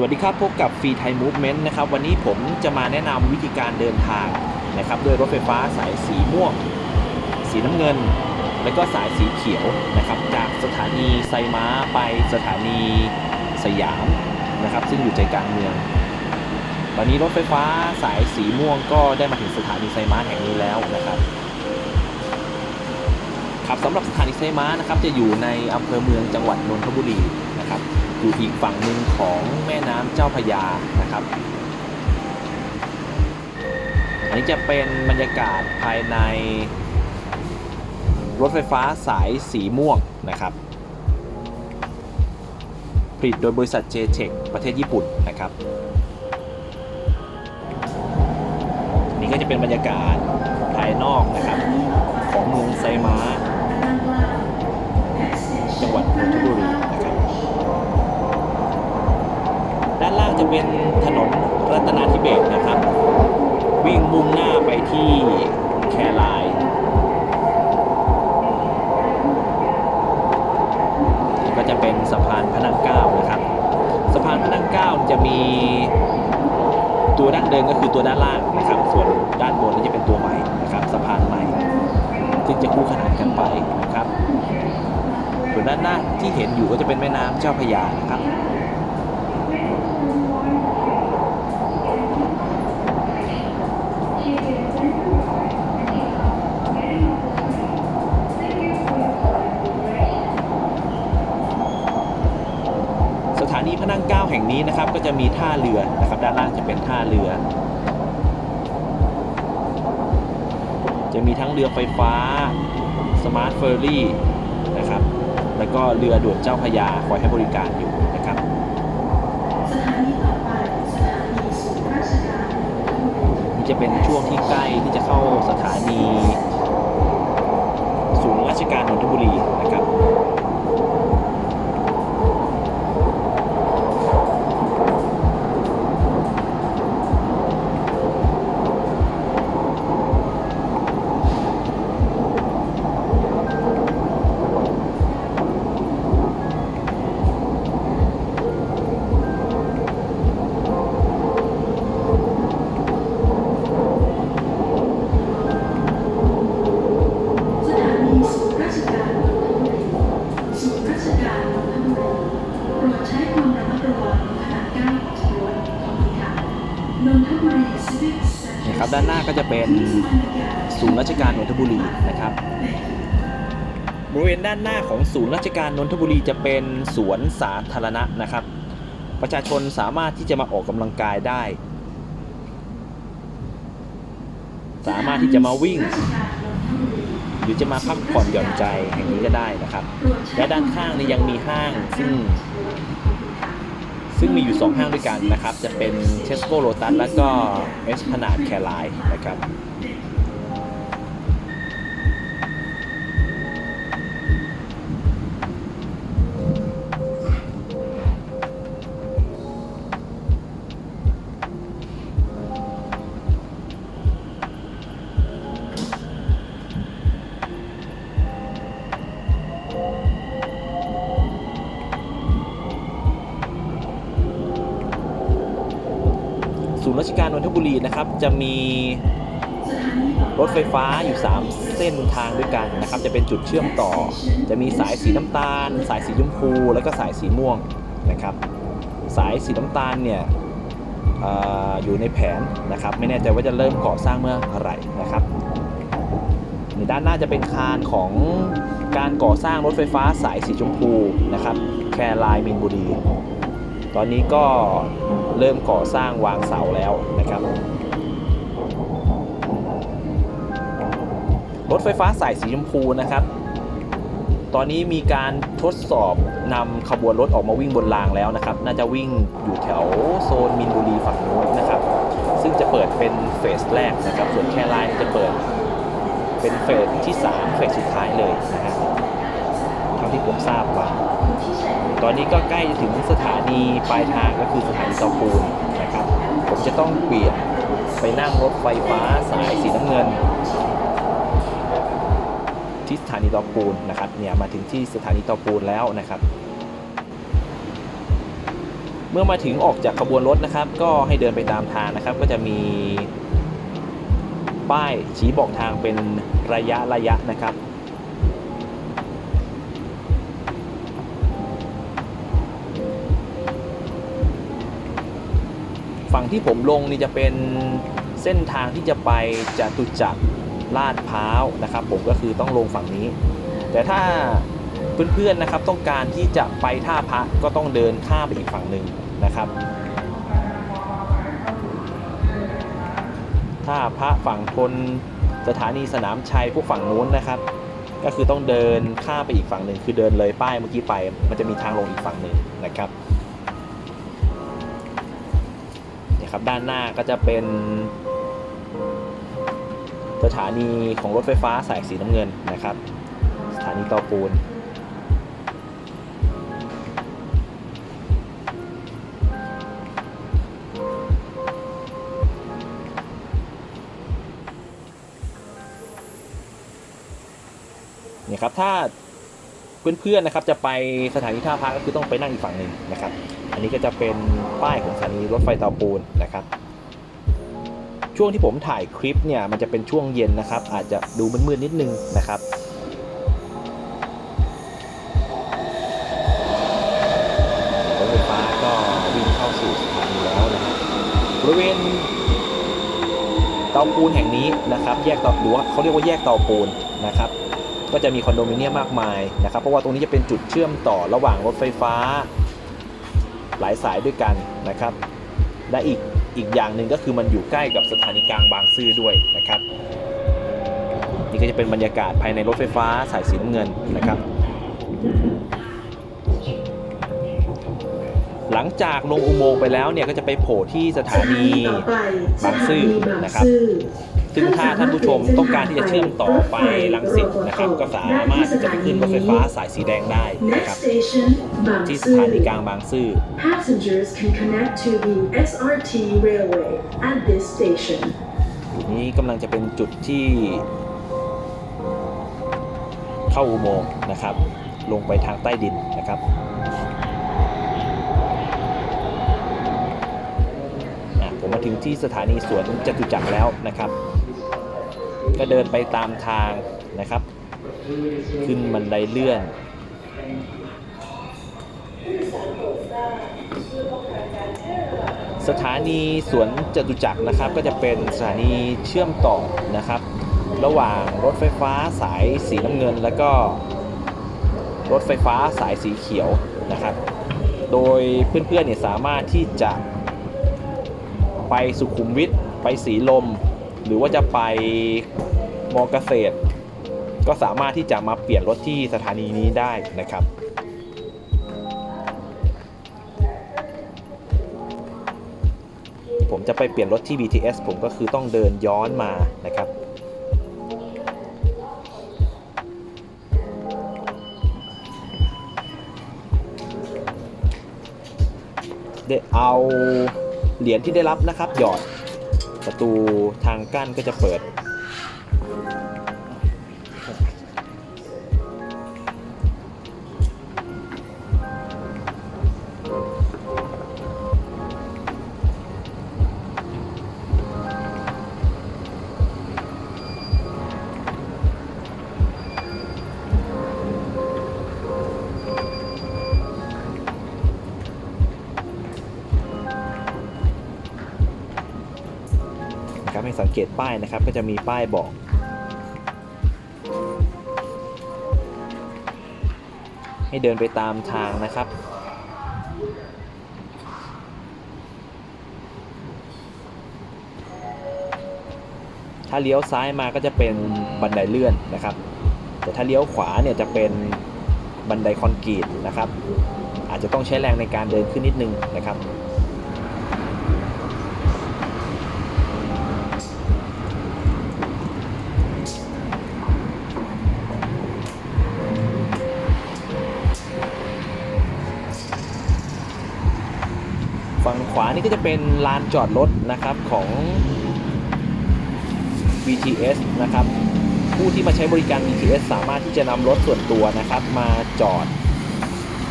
วัสดีครับ พบกับฟรีไทยมูฟเมนต์นะครับ วันนี้ผมจะมาแนะนำวิธีการเดินทางนะครับด้วยรถไฟฟ้าสายสีม่วง สีน้ำเงิน และก็สายสีเขียวนะครับ จากสถานีไซม้าไปสถานีสยามนะครับ ซึ่งอยู่ใจกลางเมือง ตอนนี้รถไฟฟ้าสายสีม่วงก็ได้มาถึงสถานีไซม้าแห่งนี้แล้วนะครับครับสำหรับสถานีไซม้านะครับจะอยู่ในอำเภอเมืองจังหวัดนนทบุรี นะครับอยู่อีกฝั่งหนึ่งของแม่น้ำเจ้าพยานะครับ อันนี้จะเป็นบรรยากาศภายในรถไฟฟ้าสายสีม่วงนะครับ ผลิตโดยบริษัท j t e c h ประเทศญี่ปุ่นนะครับนี่ก็จะเป็นบรรยากาศภายนอกนะครับ ของเมืองไซม้า เป็นถนนรัตนาธิเบศนะครับ วิ่งมุ่งหน้าไปที่แครายก็จะเป็นสะพานพระนั่งเก้านะครับสะพานพระนั่งเก้าจะมีตัวดั้งเดิมก็คือตัวด้านล่างนะครับ ส่วนด้านบนนี่จะเป็นตัวใหม่นะครับสะพานใหม่ซึ่งจะคู่ขนานกันไปนะครับส่วนด้านหน้าที่เห็นอยู่ก็จะเป็นแม่น้ำเจ้าพระยานะครับ แห่งนี้นะครับ ก็จะมีท่าเรือนะครับ ด้านล่างจะเป็นท่าเรือ จะมีทั้งเรือไฟฟ้าสมาร์ทเฟอร์รี่นะครับ แล้วก็เรือด่วนเจ้าพยาคอยให้บริการอยู่นะครับสถานีต่อไปสถานีศูนย์ราชการนี่จะเป็นช่วงที่ใกล้ที่จะเข้าสถานี ศูนย์ราชการนนทบุรีนะครับ ครับด้านหน้าก็จะเป็นศูนย์ราชการนนทบุรีนะครับบริเวณด้านหน้าของศูนย์ราชการนนทบุรีจะเป็นสวนสาธารณะนะครับ ประชาชนสามารถที่จะมาออกกำลังกายได้ สามารถที่จะมาวิ่ง หรือจะมาพักผ่อนหย่อนใจแห่งนี้ก็ได้นะครับ และด้านข้างนี่ยังมีห้างซึ่ง ซึ่งมีอยู่ 2 ห้างด้วยกันนะครับ จะเป็นเชสโกโรตัสและก็เอสพนาดแคร์ไลน์นะครับ ศูนย์ราชการนนทบุรีนะครับ จะมีรถไฟฟ้าอยู่ 3 เส้นทางด้วยกันนะครับ จะเป็นจุดเชื่อมต่อ จะมีสายสีน้ำตาล สายสีชมพู แล้วก็สายสีม่วงนะครับ สายสีน้ำตาลเนี่ยออยู่ในแผนนะครับ ไม่แน่ใจว่าจะเริ่มก่อสร้างเมื่อไหร่นะครับในด้านหน้าจะเป็นคานของการก่อสร้างรถไฟฟ้าสายสีชมพูนะครับ แคร์ไลน์มินบุรี ตอนนี้ก็เริ่มก่อสร้างวางเสาแล้วนะครับรถไฟฟ้าสายสีชมพูนะครับ ตอนนี้มีการทดสอบนำขบวนรถออกมาวิ่งบนรางแล้วนะครับ น่าจะวิ่งอยู่แถวโซนมินบุรีฝั่งนู้นนะครับ ซึ่งจะเปิดเป็นเฟสแรกนะครับ ส่วนแค่ไลน์จะเปิดเป็นเฟสที่ 3 เฟสสุดท้ายเลยนะฮะเท่าที่ผมทราบมาตอนนี้ก็ใกล้จะถึงสถานีปลายทางก็คือสถานีเตาปูนนะครับ ผมจะต้องเปลี่ยนไปนั่งรถไฟฟ้าสายสีน้ำเงิน ที่สถานีเตาปูนนะครับเนี่ยมาถึงที่สถานีเตาปูนแล้วนะครับ เมื่อมาถึงออกจากขบวนรถนะครับ ก็ให้เดินไปตามทางนะครับ ก็จะมีป้ายชี้บอกทางเป็นระยะระยะนะครับ ฝั่งที่ผมลงนี่จะเป็นเส้นทางที่จะไปจตุจักรลาดพร้าวนะครับ ผมก็คือต้องลงฝั่งนี้ แต่ถ้าเพื่อนๆนะครับต้องการที่จะไปท่าพระก็ต้องเดินข้ามไปอีกฝั่งหนึ่งนะครับท่าพระฝั่งทนสถานีสนามชัยพวกฝั่งนู้นนะครับ ก็คือต้องเดินข้ามไปอีกฝั่งหนึ่งคือเดินเลยป้ายเมื่อกี้ไป มันจะมีทางลงอีกฝั่งหนึ่งนะครับ ครับ ด้านหน้าก็จะเป็นสถานีของรถไฟฟ้าสายสีน้ำเงินนะครับ สถานีเตาปูนเนี่ยครับ ถ้าเพื่อนๆนะครับจะไปสถานีท่าพระก็คือต้องไปนั่งอีกฝั่งหนึ่งนะครับ อันนี้ก็จะเป็น ป้ายของสถานีรถไฟเตาปูนนะครับ ช่วงที่ผมถ่ายคลิปเนี่ยมันจะเป็นช่วงเย็นนะครับ อาจจะดูมืดๆนิดนึงนะครับรถไฟฟ้าก็วิ่งเข้าสู่สถานีแล้วนะครับบริเวณเตาปูนแห่งนี้นะครับ แยกเตาหรือว่าเขาเรียกว่าแยกเตาปูนนะครับก็จะมีคอนโดมิเนียมมากมายนะครับ เพราะว่าตรงนี้จะเป็นจุดเชื่อมต่อระหว่างรถไฟฟ้า หลายสายด้วยกันนะครับ และอีกอีกอย่างหนึ่งก็คือมันอยู่ใกล้กับสถานีกลางบางซื่อด้วยนะครับ นี่ก็จะเป็นบรรยากาศภายในรถไฟฟ้าสายสีน้ำเงินนะครับ หลังจากลงอุโมงค์ไปแล้วเนี่ยก็จะไปโผล่ที่สถานีบางซื่อนะครับ ซึ่งถ้าท่านผู้ชมต้องการที่จะเชื่อมต่อไปลังสิตนะครับ ก็สามารถที่จะไปขึ้นรถไฟฟ้าสายสีแดงได้นะครับ Next station ที่สถานีกลางบางซื่อ Passengers can connect to the SRT railway at this station. นี้กำลังจะเป็นจุดที่ เข้าอุโมงค์นะครับ ลงไปทางใต้ดินนะครับอะผมมาถึงที่สถานีสวนจตุจักรแล้วนะครับ ก็เดินไปตามทางนะครับ ขึ้นบันไดเลื่อน สถานีสวนจตุจักรนะครับ ก็จะเป็นสถานีเชื่อมต่อนะครับ ระหว่างรถไฟฟ้าสายสีน้ำเงิน แล้วก็รถไฟฟ้าสายสีเขียวนะครับ โดยเพื่อนๆเนี่ยสามารถที่จะไปสุขุมวิทไปสีลม หรือว่าจะไปมอเกษตร ก็สามารถที่จะมาเปลี่ยนรถที่สถานีนี้ได้นะครับผมจะไปเปลี่ยนรถที่ BTS ผมก็คือต้องเดินย้อนมานะครับได้เอาเหรียญที่ได้รับนะครับหยอด ประตูทางกั้นก็จะเปิด สังเกตป้ายนะครับ ก็จะมีป้ายบอกให้เดินไปตามทางนะครับ ถ้าเลี้ยวซ้ายมาก็จะเป็นบันไดเลื่อนนะครับ แต่ถ้าเลี้ยวขวาเนี่ยจะเป็นบันไดคอนกรีตนะครับ อาจจะต้องใช้แรงในการเดินขึ้นนิดนึงนะครับ ฝั่งขวานี่ก็จะเป็นลานจอดรถนะครับของ BTS นะครับ ผู้ที่มาใช้บริการ BTS สามารถที่จะนำรถส่วนตัวนะครับ มาจอด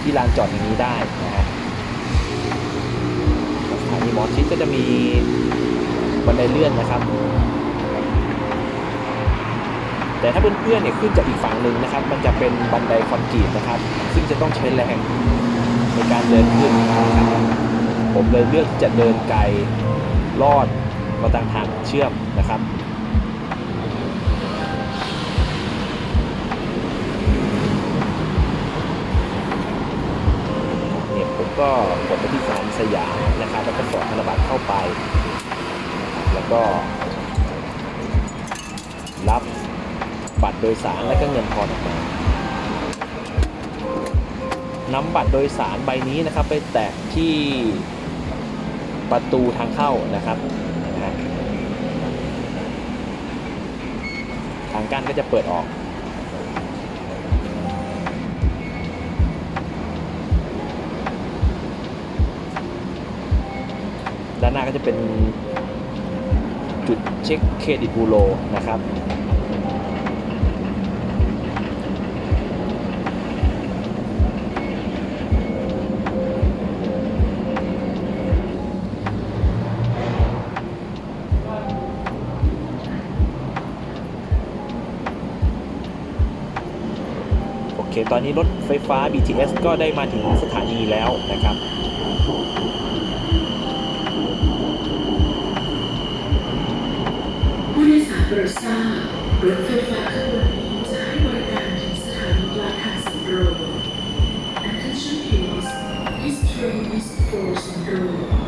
ที่ลานจอดอย่างนี้ได้นะฮะมอชิดก็จะมีบันไดเลื่อนนะครับ แต่ถ้าเพื่อนๆเนี่ยขึ้นจากอีกฝั่งหนึ่งนะครับ มันจะเป็นบันไดคอนกรีตนะครับ ซึ่งจะต้องใช้แรงในการเดินขึ้นนะครับ ผมเลยเลือกที่จะเดินไกลลอดมาทางทางเชื่อมนะครับเนี่ยผมก็กดไปที่สานีสยามนะครับแล้วก็สอดธนบัตรเข้าไป แล้วก็ รับบัตรโดยสารและก็เงินทอนออกมานำบัตรโดยสารใบนี้นะครับไปแตะที่ ประตูทางเข้านะครับทางกั้นก็จะเปิดออก ด้านหน้าก็จะเป็นจุดเช็คเครดิตบูโรนะครับ ตอนนี้รถไฟฟ้า BTS ก็ได้มาถึงสถานีแล้วนะครับผู้โดยสารโปรดทราบรถไฟฟ้าขบวนนี้จะให้บริการถึงสถานีปลายทางสำโรง Attention please this train is for สำโรง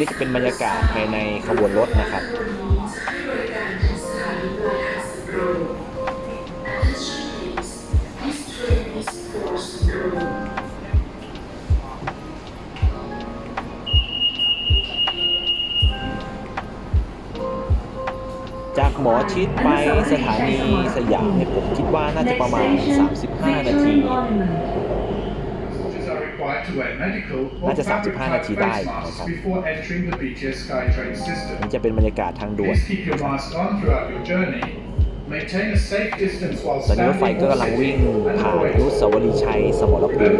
นี่จะเป็นบรรยากาศภายในขบวนรถนะครับจารถึงสถานีปลายทางสำโรง Attention please this train is for สำโรงจากหมอชิดไปสถานีสยามเนี่ยผมคิดว่าน่าจะประมาณ 35 นาที น่าจะ fabric 35 นาที type ได้ face นะ masks ครับ before entering the BTS SkyTrain นี่ system. จะเป็นบรรยากาศทางด่วน Please keep your mask on throughout your journey. Maintain a safe distance while ตอนนี้รถไฟ standing ก็ or กำลังวิ่ง sitting and ผ่าน avoid อนุสาวรีย์ชัยสมรภูมิ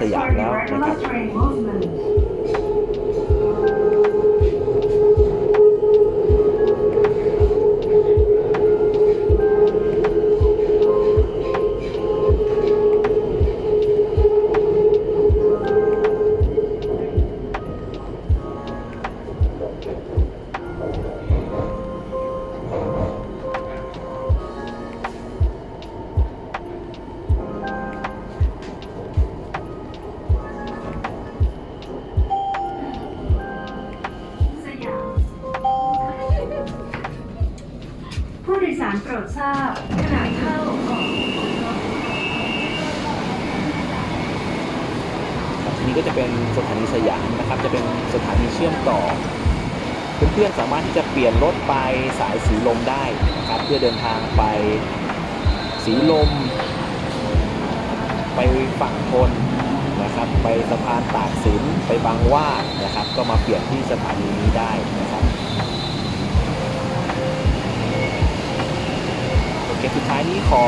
สยามแล้วนะครับ นี้ก็จะเป็นสถานีสยามนะครับ จะเป็นสถานีเชื่อมต่อ เพื่อนๆสามารถที่จะเปลี่ยนรถไปสายสีลมได้นะครับ เพื่อเดินทางไปสีลม ไปฝั่งทนนะครับ ไปสะพานตากสินไปบางว่านะครับ ก็มาเปลี่ยนที่สถานีนี้ได้นะครับ โอเคสุดท้ายนี้ขอ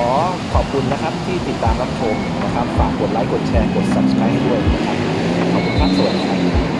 ขอบคุณนะครับที่ติดตามรับชมนะครับ ฝากกดไลค์ กดแชร์ กด subscribe ให้ด้วยนะครับ ขอบคุณครับสวัสดีครับ